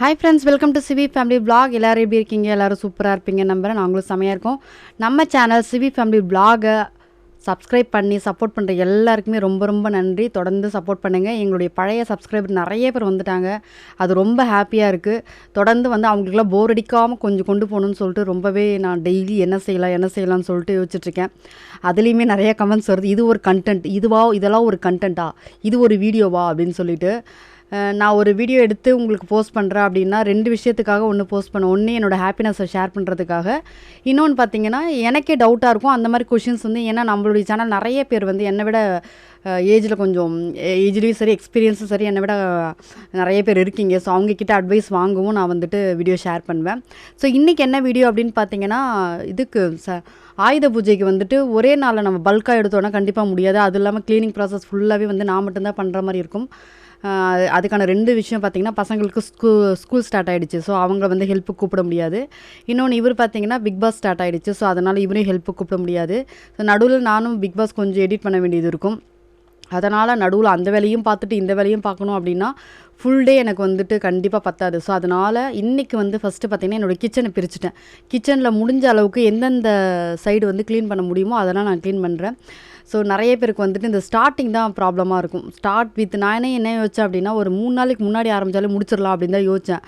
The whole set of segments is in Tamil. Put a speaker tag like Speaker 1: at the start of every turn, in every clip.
Speaker 1: Hi friends welcome to CV family vlog எல்லோரும் எப்படி இருக்கீங்க? எல்லோரும் சூப்பராக இருப்பீங்க. நம்புகிறேன் நாங்களும் செமையாக இருக்கோம். நம்ம சேனல் சிவி ஃபேமிலி பிளாகை சப்ஸ்கிரைப் பண்ணி சப்போர்ட் பண்ணுற எல்லாருக்குமே ரொம்ப ரொம்ப நன்றி. தொடர்ந்து சப்போர்ட் பண்ணுங்கள் எங்களுடைய பழைய சப்ஸ்கிரைபர் நிறைய பேர் வந்துட்டாங்க. அது ரொம்ப ஹாப்பியாக இருக்குது தொடர்ந்து வந்து அவங்களுக்குலாம் போர் அடிக்காமல் கொஞ்சம் கொண்டு போகணும்னு சொல்லிட்டு ரொம்பவே நான் டெய்லி என்ன செய்யலாம் என்ன செய்யலாம்னு சொல்லிட்டு யோசிச்சுட்ருக்கேன் அதுலேயுமே நிறைய கமெண்ட்ஸ் வருது. இது ஒரு கண்டென்ட் இதுவா இதெல்லாம் ஒரு கண்டென்ட்டா இது ஒரு வீடியோவா அப்படின்னு சொல்லிட்டு நான் ஒரு வீடியோ எடுத்து உங்களுக்கு போஸ்ட் பண்ணுறேன் அப்படின்னா ரெண்டு விஷயத்துக்காக ஒன்று போஸ்ட் பண்ணேன் ஒன்று என்னோடய ஹாப்பினஸை ஷேர் பண்ணுறதுக்காக இன்னொன்று பார்த்தீங்கன்னா எனக்கே டவுட்டாக இருக்கும். அந்த மாதிரி கொஷின்ஸ் வந்து ஏன்னா நம்மளுடைய சேனல் நிறைய பேர் வந்து என்னை விட ஏஜில் கொஞ்சம் ஏஜ்லேயும் சரி எக்ஸ்பீரியன்ஸும் சரி என்னை விட நிறைய பேர் இருக்கீங்க. ஸோ அவங்கக்கிட்ட அட்வைஸ் வாங்கவும் நான் வந்துட்டு வீடியோ ஷேர் பண்ணுவேன். ஸோ இன்றைக்கி என்ன வீடியோ அப்படின்னு பார்த்தீங்கன்னா இதுக்கு ச ஆயுத பூஜைக்கு வந்துட்டு ஒரே நாளில் நம்ம பல்காக எடுத்தோன்னா கண்டிப்பாக முடியாது. அது இல்லாமல் க்ளீனிங் ப்ராசஸ் ஃபுல்லாகவே வந்து நான் மட்டும்தான் பண்ணுற மாதிரி இருக்கும். அதுக்கான ரெண்டு விஷயம் பார்த்தீங்கன்னா பசங்களுக்கு ஸ்கூ ஸ்கூல் ஸ்டார்ட் ஆகிடுச்சு ஸோ அவங்க வந்து ஹெல்ப்பு கூப்பிட முடியாது. இன்னொன்று இவர் பார்த்தீங்கன்னா பிக் பாஸ் ஸ்டார்ட் ஆகிடுச்சு ஸோ அதனால் இவரையும் ஹெல்ப்பு கூப்பிட முடியாது. ஸோ நடுவில் நானும் பிக் பாஸ் கொஞ்சம் எடிட் பண்ண வேண்டியது இருக்கும். அதனால் நடுவில் அந்த வேலையும் பார்த்துட்டு இந்த வேலையும் பார்க்கணும் அப்படின்னா ஃபுல் டே எனக்கு வந்துட்டு கண்டிப்பாக பத்தாது. ஸோ அதனால் இன்றைக்கி வந்து ஃபஸ்ட்டு பார்த்தீங்கன்னா என்னோடய கிச்சனை பிரிச்சுட்டேன். கிச்சனில் முடிஞ்ச அளவுக்கு எந்தெந்த சைடு வந்து க்ளீன் பண்ண முடியுமோ அதெல்லாம் நான் க்ளீன் பண்ணுறேன் ஸோ நிறைய பேருக்கு வந்துட்டு இந்த ஸ்டார்டிங் தான் ப்ராப்ளமாக இருக்கும். ஸ்டார்ட் வித் நானே என்ன யோசிச்சேன் அப்படின்னா ஒரு மூணு நாளைக்கு முன்னாடி ஆரம்பித்தாலே முடிச்சிடலாம் அப்படின்னு தான் யோசித்தேன்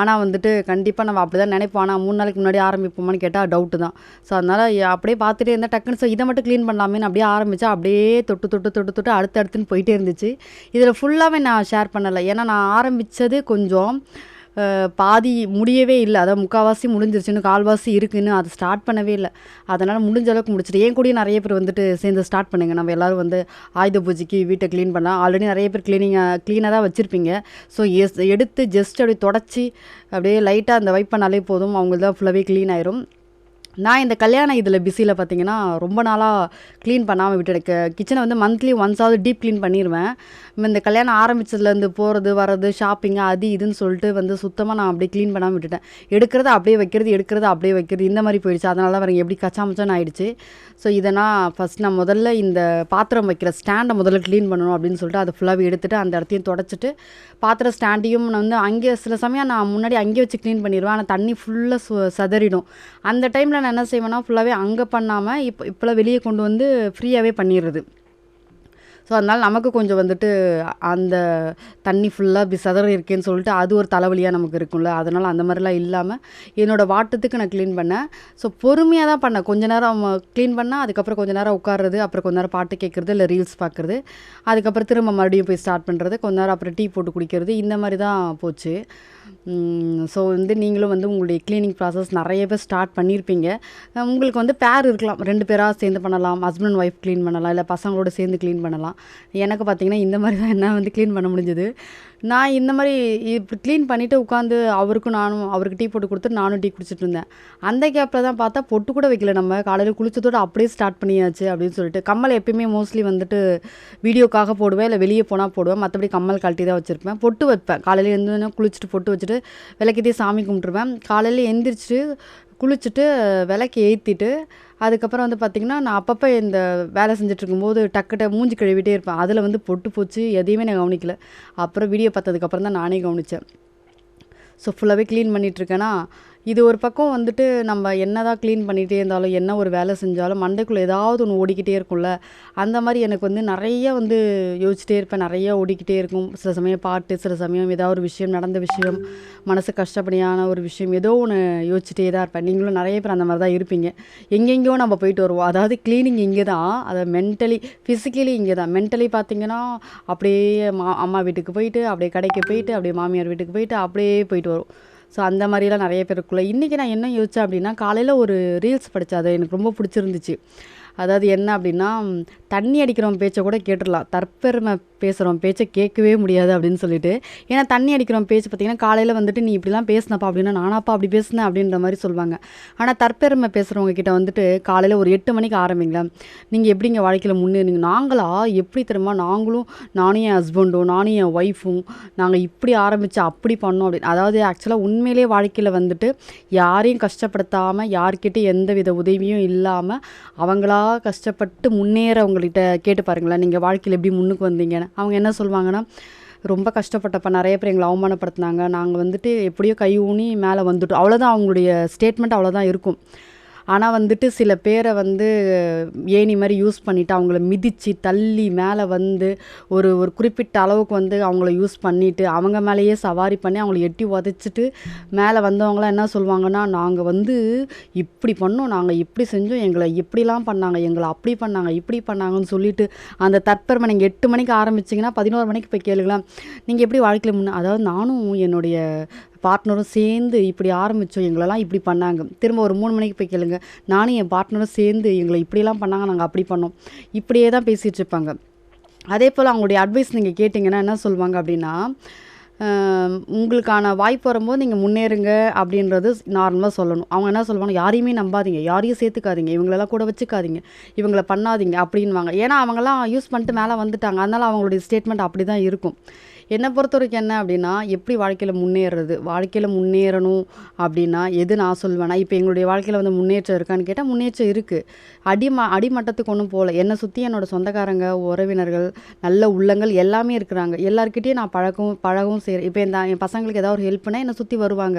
Speaker 1: ஆனால் வந்துட்டு கண்டிப்பாக நம்ம அப்படி தான் நினைப்போம். ஆனால் மூணு நாளைக்கு முன்னாடி ஆரம்பிப்போமான்னு கேட்டால் டவுட்டு தான். ஸோ அதனால் அப்படியே பார்த்துட்டே இருந்தால் டக்குன்னு ஸோ இதை மட்டும் க்ளீன் பண்ணலாமேன்னு அப்படியே ஆரம்பித்தா அப்படியே தொட்டு தொட்டு தொட்டு தொட்டு அடுத்து அடுத்துன்னு போயிட்டே இருந்துச்சு. இதில் ஃபுல்லாகவே நான் ஷேர் பண்ணலை. ஏன்னா நான் ஆரம்பித்தது கொஞ்சம் பாதி முடியவே இல்லை. அதாவது முக்கால்வாசி முடிஞ்சிருச்சுன்னு கால்வாசி இருக்குன்னு அது ஸ்டார்ட் பண்ணவே இல்லை. அதனால் முடிஞ்ச அளவுக்கு முடிச்சிட்டு ஏன் கூடயும் நிறைய பேர் வந்துட்டு சேர்ந்து ஸ்டார்ட் பண்ணுங்க. நம்ம எல்லாரும் வந்து ஆயுத பூஜைக்கு வீட்டை க்ளீன் பண்ணலாம். ஆல்ரெடி நிறைய பேர் க்ளீனிங்காக க்ளீனாக தான் வச்சுருப்பீங்க. ஸோ எஸ் எடுத்து ஜஸ்ட் அப்படியே தொடச்சி அப்படியே லைட்டாக அந்த வைப் பண்ணாலே போதும். அவங்களுக்கு தான் ஃபுல்லாகவே க்ளீன் ஆயிரும். நான் இந்த கல்யாண இதில் பிஸியில் பார்த்தீங்கன்னா ரொம்ப நாளாக க்ளீன் பண்ணாமல் விட்டுருக்கேன் கிச்சனை வந்து மந்த்லி ஒன்ஸாவது டீப் க்ளீன் பண்ணிடுவேன் இந்த கல்யாணம் ஆரம்பிச்சதுலேருந்து போகிறது வர்றது ஷாப்பிங்கு அது இதுன்னு சொல்லிட்டு வந்து சுத்தமாக நான் அப்படியே க்ளீன் பண்ணாமல் விட்டுட்டேன். எடுக்கிறத அப்படியே வைக்கிறது எடுக்கிறத அப்படியே வைக்கிறது இந்த மாதிரி போயிடுச்சு. அதனால தான் பாருங்க எப்படி கச்சாமச்சான்னு ஆயிடுச்சு. ஸோ இதை நான் ஃபஸ்ட் நான் முதல்ல இந்த பாத்திரம் வைக்கிற ஸ்டாண்டை முதல்ல க்ளீன் பண்ணணும் அப்படின்னு சொல்லிட்டு அதை ஃபுல்லாகவே எடுத்துட்டு அந்த இடத்தையும் தொடச்சிட்டு பாத்திர ஸ்டாண்டையும் நான் வந்து அங்கே சில சமயம் நான் முன்னாடி அங்கேயே வச்சு க்ளீன் பண்ணிடுவேன் ஆனால் தண்ணி ஃபுல்லாக சு சதறிடும். அந்த டைமில் நான் என்ன செய்வேன்னா ஃபுல்லாகவே அங்கே பண்ணாமல் இப்போ இப்போலாம் வெளியே கொண்டு வந்து ஃப்ரீயாகவே பண்ணிடுறது ஸோ அதனால் நமக்கு கொஞ்சம் வந்துட்டு அந்த தண்ணி ஃபுல்லாக இப்படி சதறி இருக்கேன்னு சொல்லிட்டு அது ஒரு தலைவலியாக நமக்கு இருக்கும்ல. அதனால் அந்த மாதிரிலாம் இல்லாமல் என்னோடய வாட்டத்துக்கு நான் க்ளீன் பண்ணேன். ஸோ பொறுமையாக தான் பண்ணேன். கொஞ்ச நேரம் க்ளீன் பண்ணால் அதுக்கப்புறம் கொஞ்ச நேரம் உட்கார்றது அப்புறம் கொஞ்ச நேரம் பாட்டு கேட்குறது இல்லை ரீல்ஸ் பார்க்குறது அதுக்கப்புறம் திரும்ப மறுபடியும் போய் ஸ்டார்ட் பண்ணுறது கொஞ்ச நேரம் அப்புறம் டீ போட்டு குடிக்கிறது. இந்த மாதிரி தான் போச்சு. ஸோ வந்து நீங்களும் வந்து உங்களுடைய க்ளீனிங் ப்ராசஸ் நிறைய பேர் ஸ்டார்ட் பண்ணியிருப்பீங்க உங்களுக்கு வந்து பேர் இருக்கலாம். ரெண்டு பேராக சேர்ந்து பண்ணலாம். ஹஸ்பண்ட் அண்ட் ஒய்ஃப் க்ளீன் பண்ணலாம். இல்லை பசங்களோட சேர்ந்து க்ளீன் பண்ணலாம். எனக்கு பார்த்தீங்கன்னா இந்த மாதிரி தான் என்ன வந்து க்ளீன் பண்ண முடிஞ்சது. நான் இந்த மாதிரி இப்போ க்ளீன் பண்ணிவிட்டு உட்காந்து அவருக்கும் நானும் அவருக்கு டீ போட்டு கொடுத்துட்டு நானும் டீ குடிச்சிட்டு இருந்தேன். அந்த கேப்பில் தான் பார்த்தா பொட்டு கூட வைக்கல நம்ம. காலையில் குளிச்சதோடு அப்படியே ஸ்டார்ட் பண்ணியாச்சு அப்படின்னு சொல்லிட்டு. கம்மல் எப்பயுமே மோஸ்ட்லி வந்துட்டு வீடியோக்காக போடுவேன். இல்லை வெளியே போனால் போடுவேன். மற்றபடி கம்மல் கழட்டி தான் வச்சுருப்பேன். பொட்டு வைப்பேன். காலையில் எழுந்தோடனே குளிச்சுட்டு பொட்டு வச்சுட்டு விளக்கேற்றி சாமி கும்பிட்ருவேன் காலையில் எந்திரிச்சிட்டு குளிச்சுட்டு விளக்கு ஏற்றிட்டு அதுக்கப்புறம் வந்து பார்த்திங்கன்னா நான் அப்பப்போ இந்த வேலை செஞ்சுட்டு இருக்கும்போது டக்குட்ட மூஞ்சி கழுவிட்டே இருப்பேன். அதில் வந்து பொட்டு போச்சு எதையுமே நான் கவனிக்கல. அப்புறம் வீடியோ பார்த்ததுக்கப்புறம் தான் நானே கவனித்தேன் ஸோ ஃபுல்லாகவே க்ளீன் பண்ணிகிட்ருக்கேன்னா இது ஒரு பக்கம் வந்துட்டு நம்ம என்ன தான் க்ளீன் பண்ணிகிட்டே இருந்தாலும் என்ன ஒரு வேலை செஞ்சாலும் மண்டைக்குள்ளே ஏதாவது ஒன்று ஓடிக்கிட்டே இருக்கும்ல. அந்த மாதிரி எனக்கு வந்து நிறைய வந்து யோசிச்சிட்டே இருப்பேன். நிறைய ஓடிக்கிட்டே இருக்கும். சில சமயம் பாட்டு சில சமயம் ஏதாவது ஒரு விஷயம் நடந்த விஷயம் மனசு கஷ்டப்படியான ஒரு விஷயம் ஏதோ ஒன்று யோசிச்சிட்டே தான் இருப்பேன். நீங்களும் நிறைய பேர் அந்த மாதிரி தான் இருப்பீங்க. எங்கெங்கேயோ நம்ம போயிட்டு வருவோம். அதாவது க்ளீனிங் இங்கே தான் அதை மென்டலி ஃபிசிக்கலி இங்கே தான் மென்டலி பார்த்தீங்கன்னா அப்படியே மா அம்மா வீட்டுக்கு போயிட்டு அப்படியே கடைக்கு போயிட்டு அப்படியே மாமியார் வீட்டுக்கு போயிட்டு அப்படியே போயிட்டு வரும் ஸோ அந்த மாதிரிலாம் நிறைய பேருக்குள்ளே இன்றைக்கி நான் என்ன யோசித்தேன் அப்படின்னா காலையில் ஒரு ரீல்ஸ் படித்தேன் அது எனக்கு ரொம்ப பிடிச்சிருந்துச்சு. அதாவது என்ன அப்படின்னா தண்ணி அடிக்கிறவன் பேச்சை கூட கேட்டுடலாம். தற்பெருமை பேசுகிறவன் பேச்சை கேட்கவே முடியாது அப்படின்னு சொல்லிட்டு. ஏன்னா தண்ணி அடிக்கிறவன் பேச்சு பார்த்திங்கன்னா காலையில் வந்துட்டு நீ இப்படிலாம் பேசினப்பா அப்படின்னா நானாப்பா அப்படி பேசினேன் அப்படின்ற மாதிரி சொல்லுவாங்க. ஆனால் தற்பெருமை பேசுகிறவங்க கிட்ட வந்துட்டு காலையில் ஒரு எட்டு மணிக்கு ஆரம்பிங்களேன் நீங்கள் எப்படிங்க வாழ்க்கையில் முன்னேறிங்க நாங்களா? எப்படி தெரியுமா? நாங்களும் நானும் என் ஹஸ்பண்டும் நானும் என் ஒய்ஃபும் நாங்கள் இப்படி ஆரம்பித்து அப்படி பண்ணோம் அப்படின்னு. அதாவது ஆக்சுவலாக உண்மையிலே வாழ்க்கையில் வந்துட்டு யாரையும் கஷ்டப்படுத்தாமல் யார்கிட்டையும் எந்த வித உதவியும் இல்லாமல் அவங்களா கஷ்டப்பட்டு முன்னேறவங்கள்கிட்ட கேட்டு பாருங்களேன். நீங்கள் வாழ்க்கையில் எப்படி முன்னுக்கு வந்தீங்கன்னு. அவங்க என்ன சொல்லுவாங்கன்னா ரொம்ப கஷ்டப்பட்டப்ப நிறைய பேர் எங்களை அவமானப்படுத்துனாங்க. நாங்கள் வந்துட்டு எப்படியோ கை ஊனி மேலே வந்துட்டோம். அவ்வளோதான் அவங்களுடைய ஸ்டேட்மெண்ட் அவ்வளோதான் இருக்கும். ஆனால் வந்துட்டு சில பேரை வந்து ஏணி மாதிரி யூஸ் பண்ணிவிட்டு அவங்கள மிதித்து தள்ளி மேலே வந்து ஒரு ஒரு குறிப்பிட்ட அளவுக்கு வந்து அவங்கள யூஸ் பண்ணிவிட்டு அவங்க மேலேயே சவாரி பண்ணி அவங்கள எட்டி உதச்சிட்டு மேலே வந்தவங்களாம் என்ன சொல்லுவாங்கன்னா நாங்கள் வந்து இப்படி பண்ணோம் நாங்கள் இப்படி செஞ்சோம் எங்களை இப்படிலாம் பண்ணாங்க எங்களை அப்படி பண்ணாங்க இப்படி பண்ணாங்கன்னு சொல்லிட்டு அந்த தற்பெருமை நீங்கள் எட்டு மணிக்கு ஆரம்பிச்சிங்கன்னா பதினோரு மணிக்கு போய் கேளுங்களேன். நீங்கள் எப்படி வாழ்க்கையில் முன்னே அதாவது நானும் என்னுடைய பார்ட்னரும் சேர்ந்து இப்படி ஆரம்பித்தோம் எங்களெல்லாம் இப்படி பண்ணாங்க. திரும்ப ஒரு மூணு மணிக்கு போய் கேளுங்க. நானும் என் பார்ட்னரும் சேர்ந்து எங்களை இப்படிலாம் பண்ணாங்க நாங்கள் அப்படி பண்ணோம். இப்படியே தான் பேசிகிட்டு இருப்பாங்க. அதே போல் அவங்களுடைய அட்வைஸ் நீங்கள் கேட்டிங்கன்னா என்ன சொல்லுவாங்க அப்படின்னா உங்களுக்கான வாய்ப்பு வரும்போது நீங்கள் முன்னேறுங்க அப்படின்றது நார்மலாக சொல்லணும். அவங்க என்ன சொல்லுவாங்க யாரையுமே நம்பாதீங்க. யாரையும் சேர்த்துக்காதீங்க. இவங்களெல்லாம் கூட வச்சுக்காதீங்க. இவங்களை பண்ணாதீங்க அப்படின்வாங்க ஏன்னா அவங்கெல்லாம் யூஸ் பண்ணிட்டு மேலே வந்துட்டாங்க. அதனால் அவங்களுடைய ஸ்டேட்மெண்ட் அப்படி தான் இருக்கும். என்னை பொறுத்த வரைக்கும் என்ன அப்படின்னா எப்படி வாழ்க்கையில் முன்னேறுறது வாழ்க்கையில் முன்னேறணும் அப்படின்னா எது நான் சொல்வேன்னா இப்போ எங்களுடைய வாழ்க்கையில் வந்து முன்னேற்றம் இருக்கான்னு கேட்டால் முன்னேற்றம் இருக்குது அடிம அடிமட்டத்துக்கு ஒன்றும் போகல. என்னை சுற்றி என்னோடய சொந்தக்காரங்க உறவினர்கள் நல்ல உள்ளங்கள் எல்லாமே இருக்கிறாங்க. எல்லாருக்கிட்டேயும் நான் பழகவும் பழகவும் செய்கிறேன் இப்போ என் என் பசங்களுக்கு ஏதாவது ஒரு ஹெல்ப்னா என்னை சுற்றி வருவாங்க.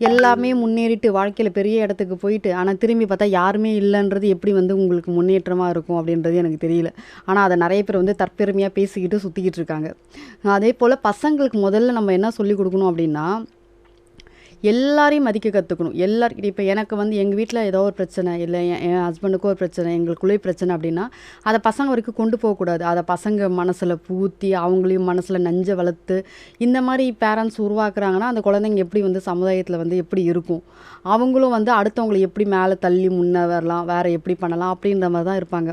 Speaker 1: எல்லாமே முன்னேறிட்டு வாழ்க்கையில் பெரிய இடத்துக்கு போயிட்டு ஆனால் திரும்பி பார்த்தா யாருமே இல்லைன்றது எப்படி வந்து உங்களுக்கு முன்னேற்றமாக இருக்கும் அப்படின்றது எனக்கு தெரியல. ஆனால் அதை நிறைய பேர் வந்து தற்பெருமையாக பேசிக்கிட்டு சுற்றிக்கிட்டு இருக்காங்க. அதே போல் பசங்களுக்கு முதல்ல நம்ம என்ன சொல்லிக் கொடுக்கணும் அப்படின்னா எல்லாரையும் மதிக்க கற்றுக்கணும் எல்லார் இப்போ எனக்கு வந்து எங்கள் வீட்டில் ஏதோ ஒரு பிரச்சனை இல்லை என் ஹஸ்பண்டுக்கும் ஒரு பிரச்சனை எங்களுக்குள்ளே பிரச்சனை அப்படின்னா அதை பசங்க வரைக்கும் கொண்டு போகக்கூடாது அதை பசங்க மனசில் பூத்தி அவங்களையும் மனசில் நஞ்சை வளர்த்து இந்த மாதிரி பேரண்ட்ஸ் உருவாக்குறாங்கன்னா அந்த குழந்தைங்க எப்படி வந்து சமுதாயத்தில் வந்து எப்படி இருக்கும்? அவங்களும் வந்து அடுத்தவங்களை எப்படி மேலே தள்ளி முன்னே வரலாம் வேறு எப்படி பண்ணலாம் அப்படின்ற மாதிரி தான் இருப்பாங்க.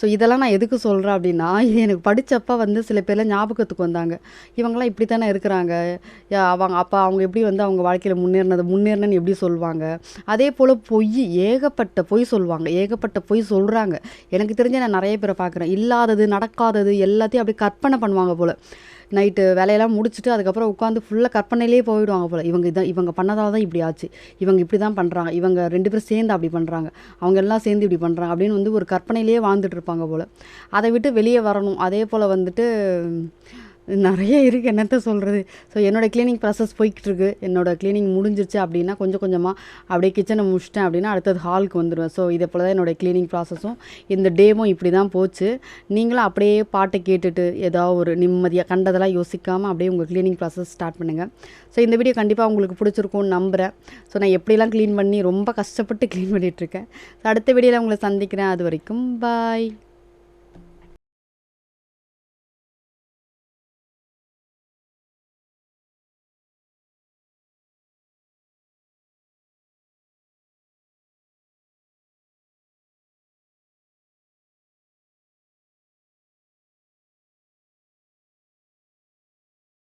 Speaker 1: ஸோ இதெல்லாம் நான் எதுக்கு சொல்கிறேன் அப்படின்னா இது எனக்கு படித்தப்போ வந்து சில பேர்லாம் ஞாபகத்துக்கு வந்தாங்க. இவங்களாம் இப்படி தானே இருக்கிறாங்க. யா- அவங்க அப்போ அவங்க எப்படி வந்து அவங்க வாழ்க்கையில் முன்னேறினது முன்னேறினன்னு எப்படி சொல்லுவாங்க அதே போல் பொய் ஏகப்பட்ட பொய் சொல்லுவாங்க ஏகப்பட்ட பொய் சொல்கிறாங்க எனக்கு தெரிஞ்ச நான் நிறைய பேரை பார்க்குறேன். இல்லாதது நடக்காதது எல்லாத்தையும் அப்படியே கற்பனை பண்ணுவாங்க போல். நைட்டு வேலையெல்லாம் முடிச்சுட்டு அதுக்கப்புறம் உட்காந்து ஃபுல்லாக கற்பனையிலே போயிடுவாங்க போல். இவங்க இதான் இவங்க பண்ணதால் தான் இப்படி ஆச்சு. இவங்க இப்படி தான் பண்ணுறாங்க இவங்க ரெண்டு பேரும் சேர்ந்து அப்படி பண்ணுறாங்க அவங்க எல்லாம் சேர்ந்து இப்படி பண்ணுறாங்க அப்படின்னு வந்து ஒரு கற்பனையிலே வாழ்ந்துட்டு இருப்பாங்க போல். அதை விட்டு வெளியே வரணும். அதே போல் வந்துட்டு நிறைய இருக்குது என்னத்த சொல்கிறது ஸோ என்னோடய க்ளீனிங் ப்ராசஸ் போய்கிட்டுருக்கு. என்னோடய க்ளீனிங் முடிஞ்சிருச்சு அப்படின்னா கொஞ்சம் கொஞ்சமாக அப்படியே கிச்சனை முடிச்சிட்டேன் அப்படின்னா அடுத்தது ஹாலுக்கு வந்துடுவேன் ஸோ இதே போல் தான் என்னோடய க்ளீனிங் ப்ராசஸும் இந்த டேவும் இப்படி தான் போச்சு. நீங்களும் அப்படியே பாட்டை கேட்டுட்டு ஏதாவது ஒரு நிம்மதியாக கண்டதெல்லாம் யோசிக்காமல் அப்படியே உங்கள் க்ளீனிங் ப்ராசஸ் ஸ்டார்ட் பண்ணுங்கள் ஸோ இந்த வீடியோ கண்டிப்பாக உங்களுக்கு பிடிச்சிருக்கும்னு நம்புகிறேன் ஸோ நான் எப்படிலாம் க்ளீன் பண்ணி ரொம்ப கஷ்டப்பட்டு க்ளீன் பண்ணிகிட்ருக்கேன் ஸோ அடுத்த வீடியோவில் உங்களை சந்திக்கிறேன். அது வரைக்கும் பாய்